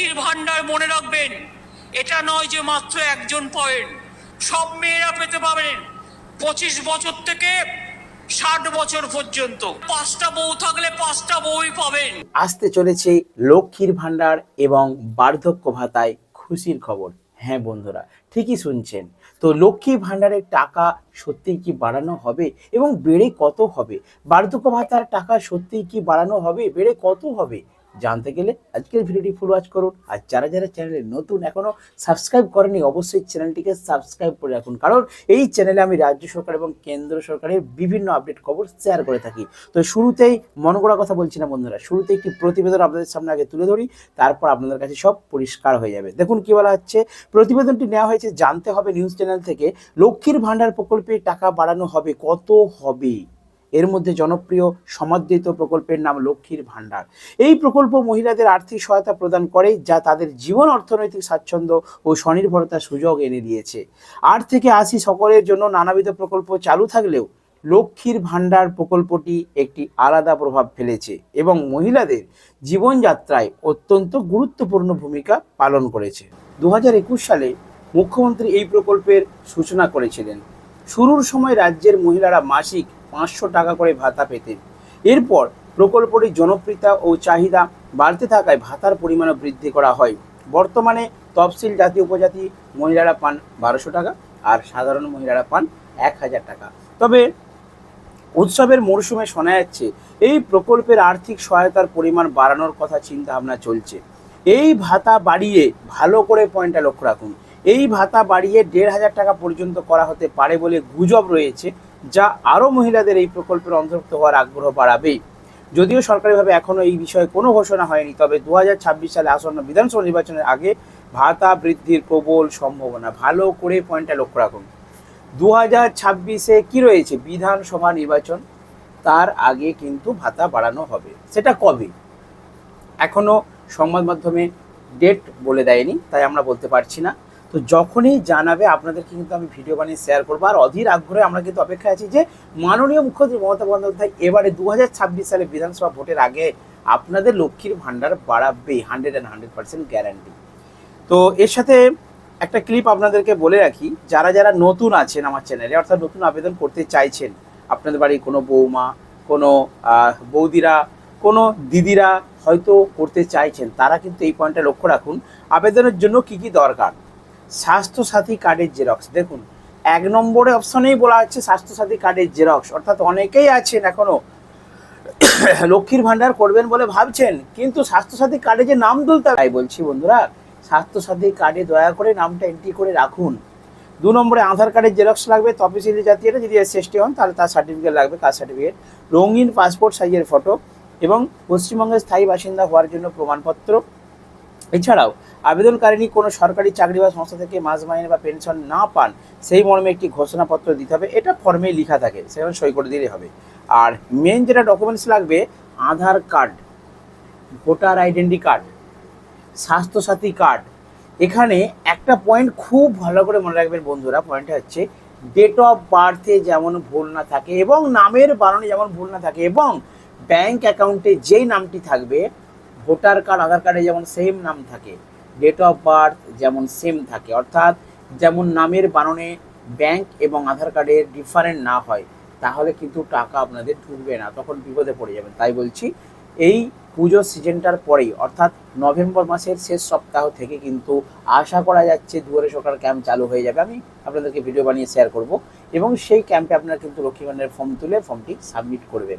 লক্ষ্মীর ভাণ্ডার মনে রাখবেন, এটা নয় যে মাত্র একজন পয়েন্ট। সব মেয়েরা পেতে পারেন পঁচিশ বছর থেকে ষাট বছর পর্যন্ত। পাঁচটা বউ থাকলে পাঁচটা বউই পাবেন। আসতে চলেছে লক্ষ্মীর ভাণ্ডার এবং বার্ধক্য ভাতায় খুশির খবর। হ্যাঁ বন্ধুরা, ঠিকই শুনছেন। তো লক্ষ্মী ভাণ্ডারের টাকা সত্যিই কি বাড়ানো হবে এবং বেড়ে কত হবে? বার্ধক্য ভাতার টাকা সত্যিই কি বাড়ানো হবে? বেড়ে কত হবে? জানতে গেলে আজকের ভিডিওটি ফুল ওয়াচ করুন। আর যারা যারা চ্যানেলে নতুন এখনও সাবস্ক্রাইব করেনি, অবশ্যই চ্যানেলটিকে সাবস্ক্রাইব করে রাখুন। কারণ এই চ্যানেলে আমি রাজ্য সরকার এবং কেন্দ্র সরকারের বিভিন্ন আপডেট খবর শেয়ার করে থাকি। তো শুরুতেই মন করা কথা বলছি না বন্ধুরা শুরুতে একটি প্রতিবেদন আপনাদের সামনে আগে তুলে ধরি, তারপর আপনাদের কাছে সব পরিষ্কার হয়ে যাবে। দেখুন কী বলা হচ্ছে, প্রতিবেদনটি নেওয়া হয়েছে জানতে হবে নিউজ চ্যানেল থেকে, লক্ষ্মীর ভাণ্ডার প্রকল্পে টাকা বাড়ানো হবে, কত হবে? এর মধ্যে জনপ্রিয় সমাদৃত প্রকল্পের নাম লক্ষ্মীর ভাণ্ডার। এই প্রকল্প মহিলাদের আর্থিক সহায়তা প্রদান করে, যা তাদের জীবন, অর্থনৈতিক স্বাচ্ছন্দ্য ও স্বনির্ভরতার সুযোগ এনে দিয়েছে। আট থেকে আশি সকলের জন্য নানাবিধ প্রকল্প চালু থাকলেও লক্ষ্মীর ভাণ্ডার প্রকল্পটি একটি আলাদা প্রভাব ফেলেছে এবং মহিলাদের জীবনযাত্রায় অত্যন্ত গুরুত্বপূর্ণ ভূমিকা পালন করেছে। দু হাজার একুশ সালে মুখ্যমন্ত্রী এই প্রকল্পের সূচনা করেছিলেন। শুরুর সময় রাজ্যের মহিলারা মাসিক পাঁচশো টাকা করে ভাতা পেতেন। এরপর প্রকল্পটির জনপ্রিয়তা ও চাহিদা বাড়তে থাকায় ভাতার পরিমাণও বৃদ্ধি করা হয়। বর্তমানে তফসিল জাতি উপজাতি মহিলারা পান বারোশো টাকা আর সাধারণ মহিলারা পান এক হাজার টাকা। তবে উৎসবের মরশুমে শোনা যাচ্ছে, এই প্রকল্পের আর্থিক সহায়তার পরিমাণ বাড়ানোর কথা চিন্তা ভাবনা চলছে। এই ভাতা বাড়িয়ে ভালো করে পয়েন্টটা লক্ষ্য রাখুন। এই ভাতা বাড়িয়ে দেড় হাজার টাকা পর্যন্ত করা হতে পারে বলে গুজব রয়েছে যা আরও মহিলাদের এই প্রকল্পের অন্তর্ভুক্ত হওয়ার আগ্রহ বাড়াবে। যদিও সরকারিভাবে এখনও এই বিষয়ে কোনো ঘোষণা হয়নি, তবে দু হাজার ছাব্বিশ সালে আসন্ন বিধানসভা নির্বাচনের আগে ভাতা বৃদ্ধির প্রবল সম্ভাবনা। ভালো করে পয়েন্টটা লক্ষ্য রাখুন। দু হাজার ছাব্বিশে কী রয়েছে? বিধানসভা নির্বাচন, তার আগে কিন্তু ভাতা বাড়ানো হবে। সেটা কবে? এখনও সংবাদ মাধ্যমে ডেট বলে দেয়নি, তাই আমরা বলতে পারছি না। তো যখনই জানাবে, আপনাদেরকে কিন্তু আমি ভিডিও বানিয়ে শেয়ার করব। আর অধীর আগ্রহে আমরা কিন্তু অপেক্ষায় আছি যে মাননীয় মুখ্যমন্ত্রী মমতা বন্দ্যোপাধ্যায় এবারে দু হাজার ছাব্বিশ সালে বিধানসভা ভোটের আগে আপনাদের লক্ষ্মীর ভাণ্ডার বাড়াবে hundred and hundred percent guarantee তো এর সাথে একটা ক্লিপ আপনাদেরকে বলে রাখি, যারা যারা নতুন আছেন আমার চ্যানেলে অর্থাৎ নতুন আবেদন করতে চাইছেন, আপনাদের বাড়ির কোনো বৌমা, কোনো বৌদিরা, কোনো দিদিরা হয়তো করতে চাইছেন, তারা কিন্তু এই পয়েন্টটা লক্ষ্য রাখুন। আবেদনের জন্য কি কি দরকার? স্বাস্থ্যসাথী কার্ডের জেরক্স। দেখুন, এক নম্বরে অপশনেই বলা হচ্ছে স্বাস্থ্যসাথী কার্ডের জেরক্স। অর্থাৎ অনেকেই আছেন এখনও। লক্ষ্মীর ভাণ্ডার করবেন বলে ভাবছেন, কিন্তু স্বাস্থ্যসাথী কার্ডে যে নাম তুলতে তাই বলছি বন্ধুরা, স্বাস্থ্যসাথী কার্ডে দয়া করে নামটা এন্ট্রি করে রাখুন। দু নম্বরে আধার কার্ডের জেরক্স লাগবে, তফসিলি জাতীয় যদি এসএসটি হন, তাহলে তার সার্টিফিকেট লাগবে কাস্ট সার্টিফিকেট রঙিন পাসপোর্ট সাইজের ফটো এবং পশ্চিমবঙ্গের স্থায়ী বাসিন্দা হওয়ার জন্য প্রমাণপত্র। এছাড়াও আবেদনকারিনী কোনো সরকারি চাকরি বা সংস্থা থেকে মাস মাইনে বা পেনশন না পান, সেই মর্মে একটি ঘোষণাপত্র দিতে হবে। এটা ফর্মে লেখা থাকে, সেখানে সই করে দিলেই হবে। আর মেন যেটা ডকুমেন্টস লাগবে, Aadhaar card voter identity card Swasthya Sathi card এখানে একটা পয়েন্ট খুব ভালো করে মনে রাখবেন বন্ধুরা পয়েন্টটা হচ্ছে ডেট অফ বার্থে যেমন ভুল না থাকে এবং নামের বারণে যেমন ভুল না থাকে, এবং ব্যাংক অ্যাকাউন্টে যেই নামটি থাকবে ভোটার কার্ড, আধার কার্ডে যেমন সেম নাম থাকে ডেট অফ বার্থ যেমন সেম থাকে, অর্থাৎ যেমন নামের বানানে ব্যাংক এবং আধার কার্ডের ডিফারেন্ট না হয়, তাহলে কিন্তু টাকা আপনাদের ঢুকবে না, তখন বিপদে পড়ে যাবেন। তাই বলছি, এই পুজো সিজনটার পরেই, অর্থাৎ নভেম্বর মাসের শেষ সপ্তাহ থেকে কিন্তু আশা করা যাচ্ছে দুয়ারে সরকার ক্যাম্প চালু হয়ে যাবে। আমি আপনাদেরকে ভিডিও বানিয়ে শেয়ার করব এবং সেই ক্যাম্পে আপনারা কিন্তু লক্ষ্মী ফর্ম তুলে ফর্মটি সাবমিট করবেন।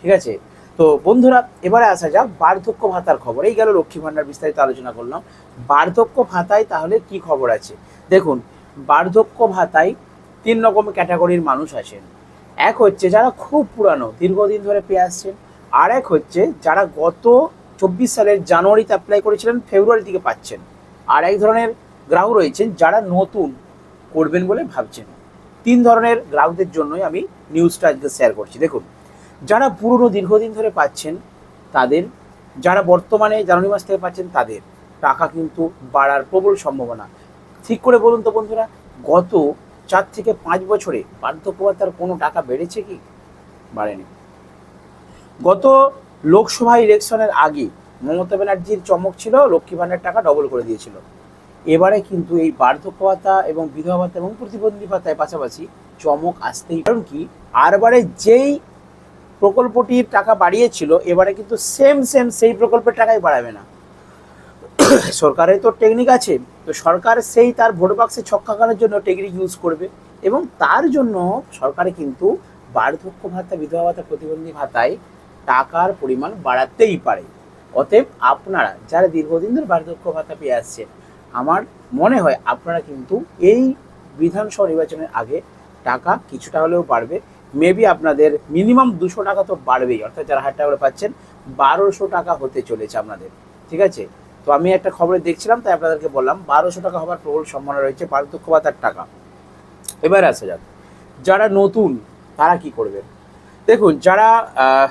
ঠিক আছে? তো বন্ধুরা, এবারে আসা যাক বার্ধক্য ভাতার খবর। এই গেল লক্ষ্মী ভাণ্ডার বিস্তারিত আলোচনা করলাম। বার্ধক্য ভাতায় তাহলে কি খবর আছে? দেখুন, বার্ধক্য ভাতায় তিন রকম ক্যাটাগরির মানুষ আছেন। এক হচ্ছে যারা খুব পুরানো, দীর্ঘদিন ধরে পেয়ে আসছেন। আর এক হচ্ছে যারা গত চব্বিশ সালের জানুয়ারিতে অ্যাপ্লাই করেছিলেন, ফেব্রুয়ারি থেকে পাচ্ছেন। আর এক ধরনের গ্রাহক রয়েছেন যারা নতুন করবেন বলে ভাবছেন। তিন ধরনের গ্রাহকদের জন্যই আমি নিউজটা আজকে শেয়ার করছি। দেখুন যারা পুরনো দীর্ঘদিন ধরে পাচ্ছেন তাদের, যারা বর্তমানে জানুয়ারি মাস থেকে পাচ্ছেন তাদের টাকা কিন্তু বাড়ার প্রবল সম্ভাবনা। ঠিক করে বলুন তো বন্ধুরা, গত চার থেকে পাঁচ বছরে বার্ধক্য ভাতার কোনো টাকা বেড়েছে কি? বাড়েনি। গত লোকসভা ইলেকশনের আগে মমতা ব্যানার্জির চমক ছিল, লক্ষ্মী ভাণ্ডার টাকা ডবল করে দিয়েছিল। এবারে কিন্তু এই বার্ধক্য ভাতা এবং বিধবা ভাতা এবং প্রতিবন্ধী ভাতায় পাশাপাশি চমক আসতেই কারণ কি? আরবারে যেই প্রকল্পটির টাকা বাড়িয়েছিল, এবারে কিন্তু সেম সেম সেই প্রকল্পের টাকাই বাড়াবে না। সরকারের তো টেকনিক আছে, তো সরকার সেই তার ভোট বাক্সে ছক্কা জন্য টেকনিক ইউজ করবে এবং তার জন্য সরকারে কিন্তু বার্ধক্য ভাতা, বিধবা ভাতা, প্রতিবন্ধী ভাতায় টাকার পরিমাণ বাড়াতেই পারে। অতএব আপনারা যারা দীর্ঘদিন ধরে বার্ধক্য ভাতা পেয়ে আসছেন, আমার মনে হয় আপনারা কিন্তু এই বিধানসভা নির্বাচনের আগে টাকা কিছুটা হলেও বাড়বে মেবি আপনাদের মিনিমাম দুশো টাকা তো বাড়বেই, অর্থাৎ যারা হাজার টাকা করে পাচ্ছেন, বারোশো টাকা হতে চলেছে আপনাদের, ঠিক আছে? তো আমি একটা খবরে দেখছিলাম, তাই আপনাদেরকে বললাম, বারোশো টাকা হবার প্রবল সম্ভাবনা রয়েছে বার্ধক্য ভাতার টাকা। এবার আসা যাক, যারা নতুন, তারা কি করবে? দেখুন, যারা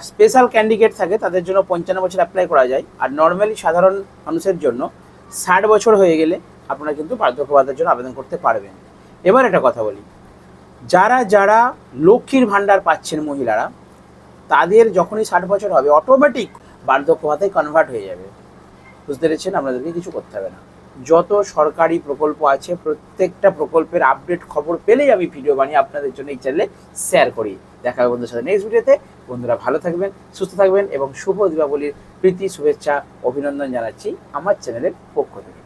স্পেশাল ক্যান্ডিডেট থাকে, তাদের জন্য পঞ্চান্ন বছর অ্যাপ্লাই করা যায়, আর নর্মালি সাধারণ মানুষের জন্য ষাট বছর হয়ে গেলে আপনারা কিন্তু বার্ধক্য ভাতার জন্য আবেদন করতে পারবেন। এবার একটা কথা বলি যারা যারা লক্ষ্মীর ভাণ্ডার পাচ্ছেন মহিলারা, তাদের যখনই ষাট বছর হবে অটোমেটিক বার্ধক্য ভাতায় কনভার্ট হয়ে যাবে। বুঝতে পেরেছেন? আপনাদেরকে কিছু করতে হবে না। যত সরকারি প্রকল্প আছে, প্রত্যেকটা প্রকল্পের আপডেট খবর পেলেই আমি ভিডিও বানিয়ে আপনাদের জন্য এই চ্যানেলে শেয়ার করি। দেখা হবে বন্ধুদের সাথে নেক্সট ভিডিওতে বন্ধুরা ভালো থাকবেন, সুস্থ থাকবেন এবং শুভ দীপাবলির প্রীতি, শুভেচ্ছা, অভিনন্দন জানাচ্ছি আমার চ্যানেলের পক্ষ থেকে।